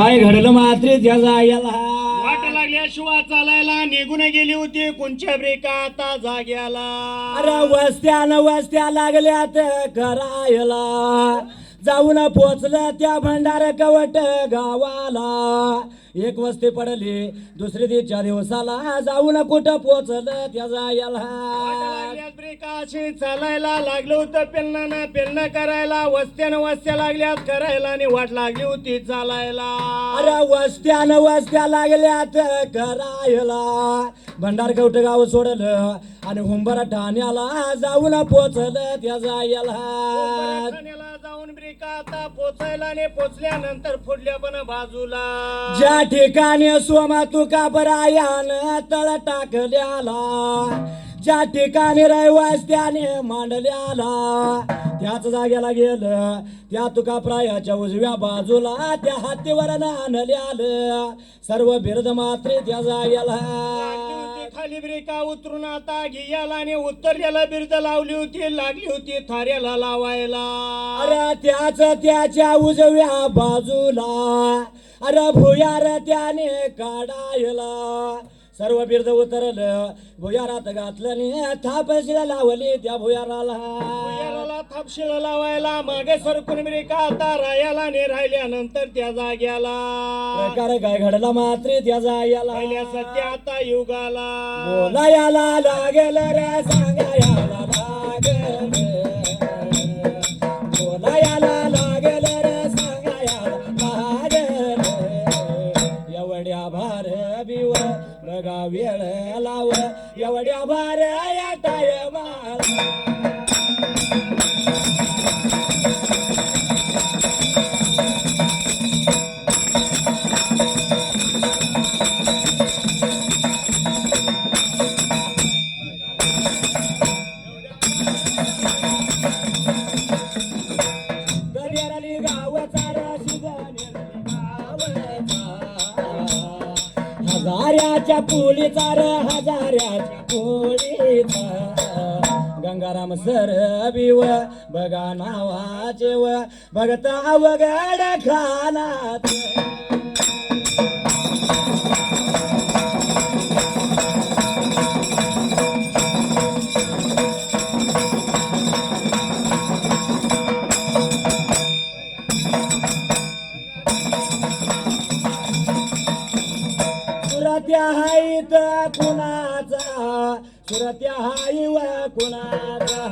काय घडलं मात्र त्याचा याला? वाट लागल्या शिवा चालायला निघून गेली होती कोणच्या ब्रेका आता जाग्याला? अरे वस्त्यान वस्त्या लागल्यात करायला जाऊन पोचलं त्या भंडार कवट गावाला. एक वस्ती पडली दुसरी दिवच्या दिवसाला. जाऊन कुठं पोचलं त्याचा वाट याला लागल्यात ब्रेका अशी चालायला लागलं होतं पेलना पेलणं करायला. वस्त्यानं वस्त्या लागल्यात करायला आणि वाट लागली होती चालायला. अरे वस्त्यान वस्त्या लागल्यात करायला. भंडार कवट गाव सोडलं आणि हुंबरा ठाण्याला जाऊन पोचलं त्याचा याला ठाण्याला ब्रेका आता पोचायला आणि पोचल्यानंतर फुडल्या पण बाजूला. ज्या ठिकाणी सोमा तुका बरायान तळ टाकल्याला ज्या ठिकाणी रहिवास्त्याने मांडल्याला त्याच जागेला गेलं. त्या तुका प्रायाच्या उजव्या बाजूला त्या हातीवर आणल्यालं सर्व बिरद मात्रे त्या जागेला. खाली ब्रेका उतरून आता घियाला आणि उतरलेला बिर्द लावली होती लागली होती थाऱ्याला लावायला. अरे त्याच त्याच्या उजव्या बाजूला अरे भुयार त्याने काढायला. सर्व बिर्द उतरलं. भुयारात घातलं आणि थापशीला लावली त्या भुयाराला. थापशीला लावायला मागे सरकून ब्रेका आता रायाला आणि राहिल्यानंतर त्या जाग्याला. प्रकार काय घडला मात्र त्याचा राहिल्या याला सत्य आता युगाला. बोला याला लागेल रे सांगा याला लागेल बोला बघा वेळ लाव एवढ्या भार या टायमाला. गावाचा हजाऱ्याच्या पोलीचा र हजाऱ्याच्या पोलीचा. गंगाराम सर बिव बघा नावाचे व भगता वगड खानात. सुरत्या हाईत कुणाचा? सुरत्या हाई व कुणाचा?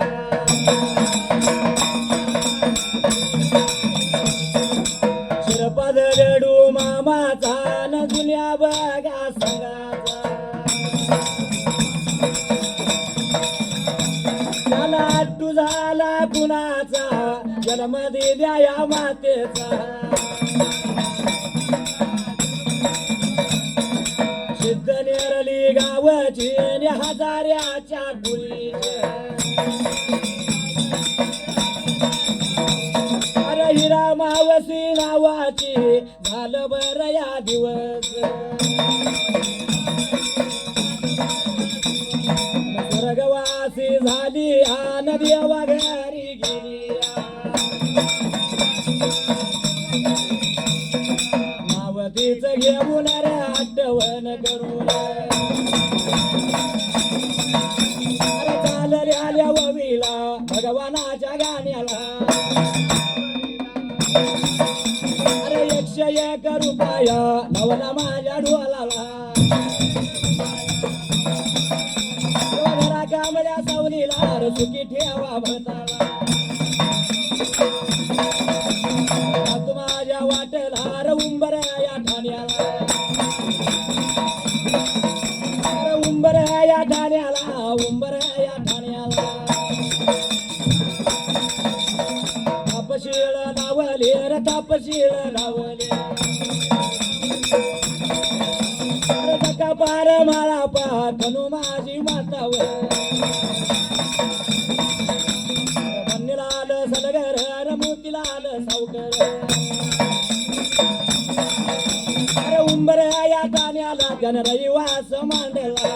शिरपद रेडू मामाचा न जुन्या बघा संगाचा झाला अट्टू झाला कुणाचा? जन्म दिल्या या मातेचा. नेरली हजाऱ्याच्या गुरी अरे हिरा मावशी नावाची झालं बर या दिवस. स्वर्गवासी झाली हा नदी वगैरे अरे एकशे एक रुपया नवला माझ्या ढोलाला कांबड्या सावलीला अरे सुखी ठेवा भरताला. हात माझ्या वाटेला अरे उंबर या ठाण्याला. उंबर या ठाण्याला. तापशील रे लावले. पार माळा पा कनु माझी मातावर लाल सलगर अरे मोतीलाल सावकर. अरे उंबर या गाण्याला जन रविवास मांडला.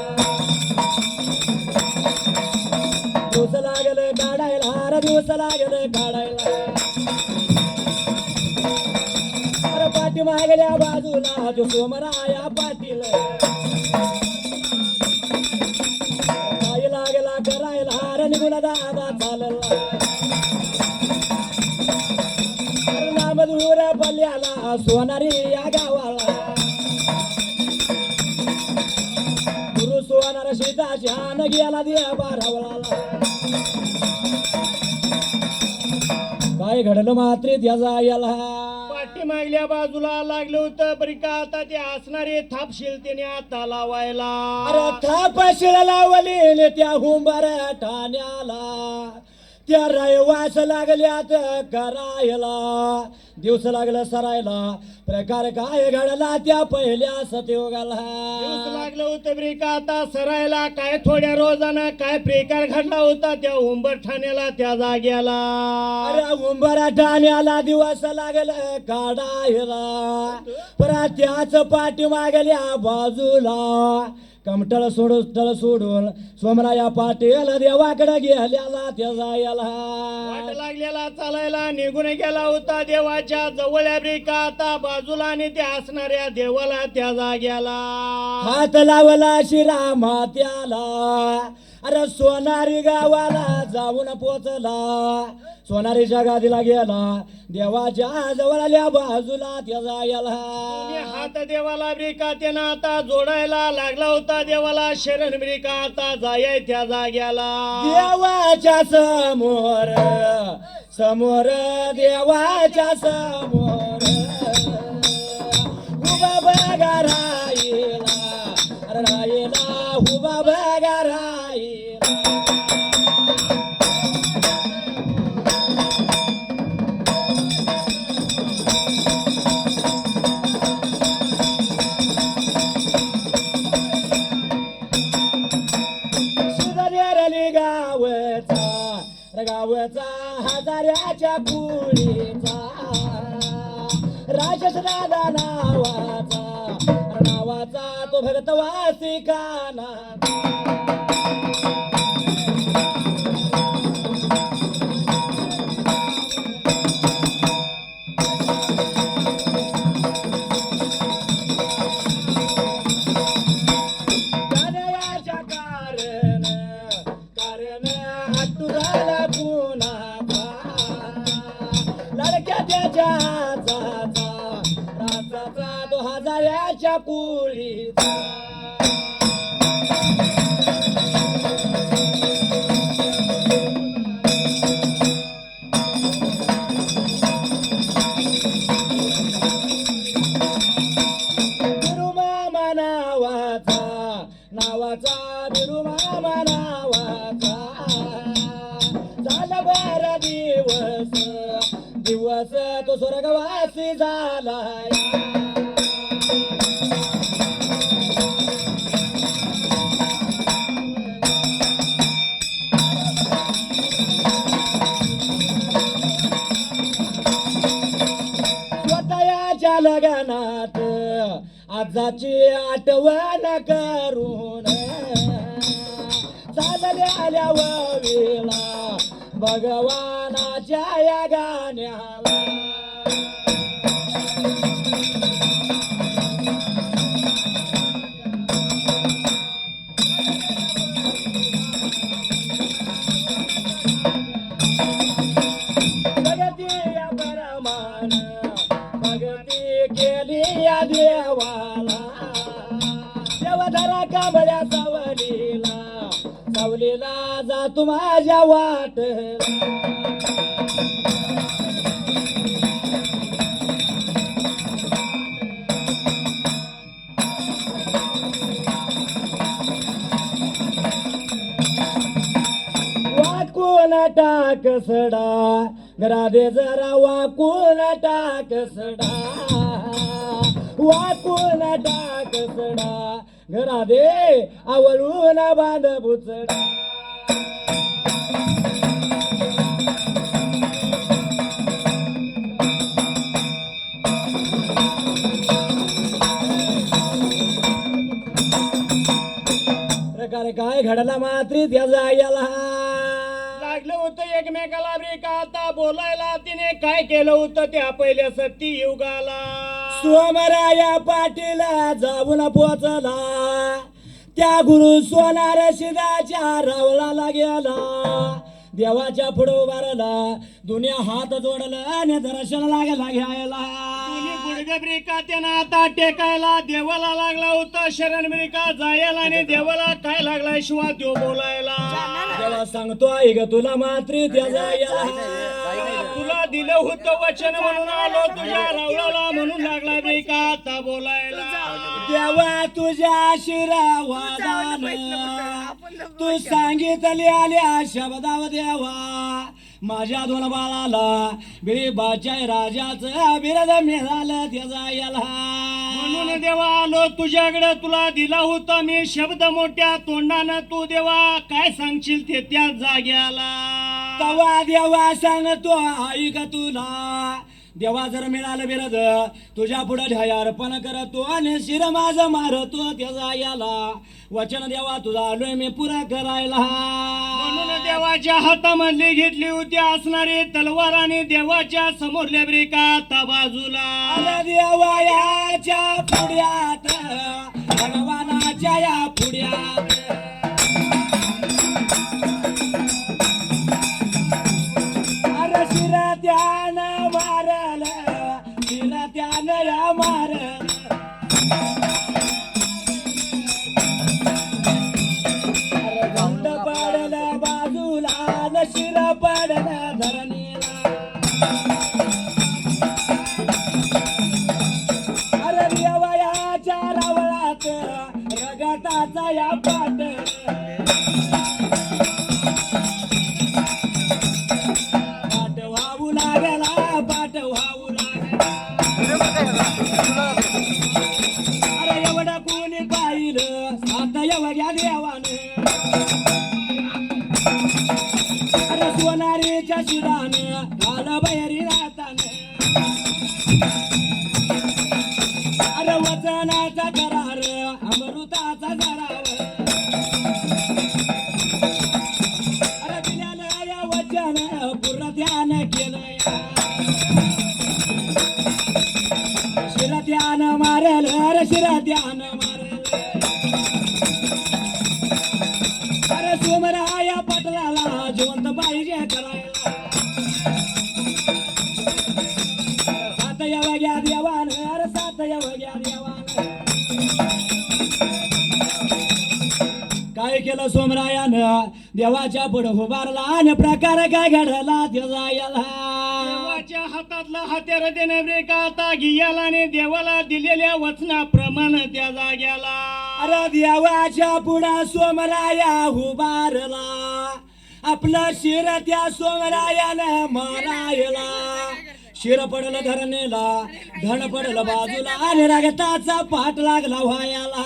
दिवस लागल काढायला अरे दिवस लागल काढायला. अरे मागल्या बाजूला जो सोमराया पाटील. आई लागला करायला हार निघून दादा चालला. मधुर पल्ल्याला सोनारी या गावाला. गुरु सोनार सीताच्या न गेला दिया बारावळाला. काय घडलं मात्र त्याचा याला? मागल्या बाजूला लागलं होतं. बरी का आता ते असणारे थापशील त्याने आता लावायला. अरे थाप शिळ लावली त्या हुंबार ठाण्याला. त्या रहिवास लागल्यात करायला. दिवस लागलं सरायला. प्रकार काय घडला त्या पहिल्या दिवस सतयुगाला लागलं होतं बरी का आता सरायला काय थोड्या रोजानं काय प्रकार घडला होता त्या उंबर ठाण्याला त्या जाग्याला. अरे उंबरा ठाण्याला दिवस लागलं काढायला. पर त्याच पाठी मागल्या बाजूला. कमटळ सोडून तळ सोडून सोमराया पाटील देवाकडे गेल्याला त्या जायला लागलेला चालायला निघून गेला होता देवाच्या जवळ आता बाजूला आणि त्या असणाऱ्या देवाला त्या जाग्याला हात लावला शिरामा त्याला. अरे सोनारी गावाला जाऊन पोचला. सोनारीच्या गादीला गेला देवाच्या जवळ आल्या बाजूला त्या आणि जायला हात देवाला ब्रिका त्यानं आता जोडायला लागला होता देवाला. शरण ब्रिका आता जाय त्या जाग्याला. देवाच्या समोर समोर देवाच्या समोर. उभा बघा राहिला अरे राहिला उभा बघा गावचा हजाराच्या कुळीचा राजस दादा नावाचा नावाचा तो भगतवासी काना नावाचा बिरुमामा नावाचा. झाला बारा दिवस दिवस तो स्वर्गवासी झाला स्वतःच्या लगनात आजाची आठवण करून चालल्या वेळा भगवानाच्या या गाण्याला. तू माझ्या वाट. वाकून टाक सडा? राधे जरा वाकून टाक सडा? वाकून टाक सडा? घरादे आवळून बांध बुचडा. काय घडला मात्री? त्या जायला लागलं होतं एकमेकाला ब्रेक आता बोलायला? तिने काय केलं होतं त्या पहिल्या सत्ती युगाला? सोमराया पाटील जाऊन पोचला. त्या गुरु सोनार शिदाच्या रावळाला गेला. देवाच्या पुढे उभारला. दुनिया हात जोडला आणि दर्शन लागला घ्यायला. त्यानं आता टेकायला देवाला लागला होता. शरण ब्रिका जायला आणि देवाला काय लागलाय शिवा देव बोलायला. देवा सांगतो ऐक तुला मात्री तुला दिलं होतं वचन म्हणून आलो तुझ्या रावळाला म्हणून लागला ब्रिका आता बोलायला. देवा तुझ्या आशीर्वादानं तू सांगितले आल्या शब्दाव देवा. माझ्या दोन बाळाला बिळीबाच्या राजाचं बिरद मिळालं त्याचा याला म्हणून देवा आलो तुझ्याकडे तुला दिला होता मी शब्द मोठ्या तोंडानं. तू देवा काय सांगशील ते त्या जाग्याला? तवा देवा सांगतो ऐक तुला. देवा जर मिळालं बिरद तुझ्या पुढे ढाया अर्पण करतो आणि शिर माझ मारतो त्याचा याला. वचन देवा तुझा आलोय मी पुरा करायला. म्हणून देवाच्या हातामधली घेतली होती असणारी तलवार आणि देवाच्या समोरल्या ब्रेका आता बाजूला देवायाच्या पुढ्यात भगवानाच्या या पुढ्यात. सोनारीच्या शिरानं घाल बैरी रातानं. अरे वचनाचा करार अमृताचा करार अरे दिल्यानं या वचन पूर्ण ध्यान केलं शिर ध्यान मारेल अरे शिर ध्यान काय केलं सोमरायानं? देवाच्या पुढे उभारला आणि प्रकार काय घडला? त्याचा देवाच्या हातातला हत्यार देणे आता घियाला आणि देवाला दिलेल्या वचनाप्रमाणे त्या जाग्याला. अरे देवाच्या पुढा सोमराया उभारला. आपलं शिर त्या सोमरायानं मारायला. शिर पडलं धरणेला धन पडलं बाजूला आणि रगताचा पाठ लागला व्हायला.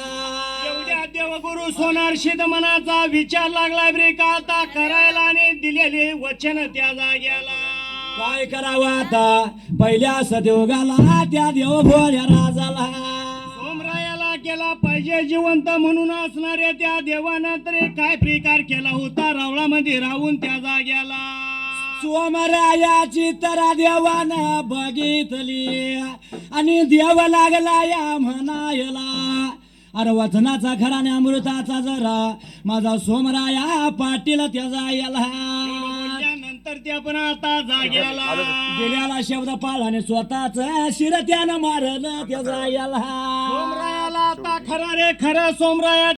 देवगुरु सोनार शिद मनाचा विचार लागला ब्रेका आता करायला आणि दिलेले वचन त्या जाग्याला काय करावं आता? पहिल्या सदेवगाला त्या देव भोळ्या राजाला. सोमरायाला केला पाहिजे जिवंत म्हणून असणाऱ्या त्या देवानं तरी काय प्रकार केला होता रावळामध्ये राहून त्या जाग्याला सोमरायाची तरा देवानं बघितली. आणि देव लागला या म्हणायला अरे वचनाचा खराने अमृताचा जरा माझा सोमराया पाटील त्याचा याला. नंतर ते पण आता जाग्याला. गेल्याला शब्द पाळाने स्वतःच शिर त्यानं मारलं त्याचा याला. सोमरायाला आता खरा रे खरं सोमराया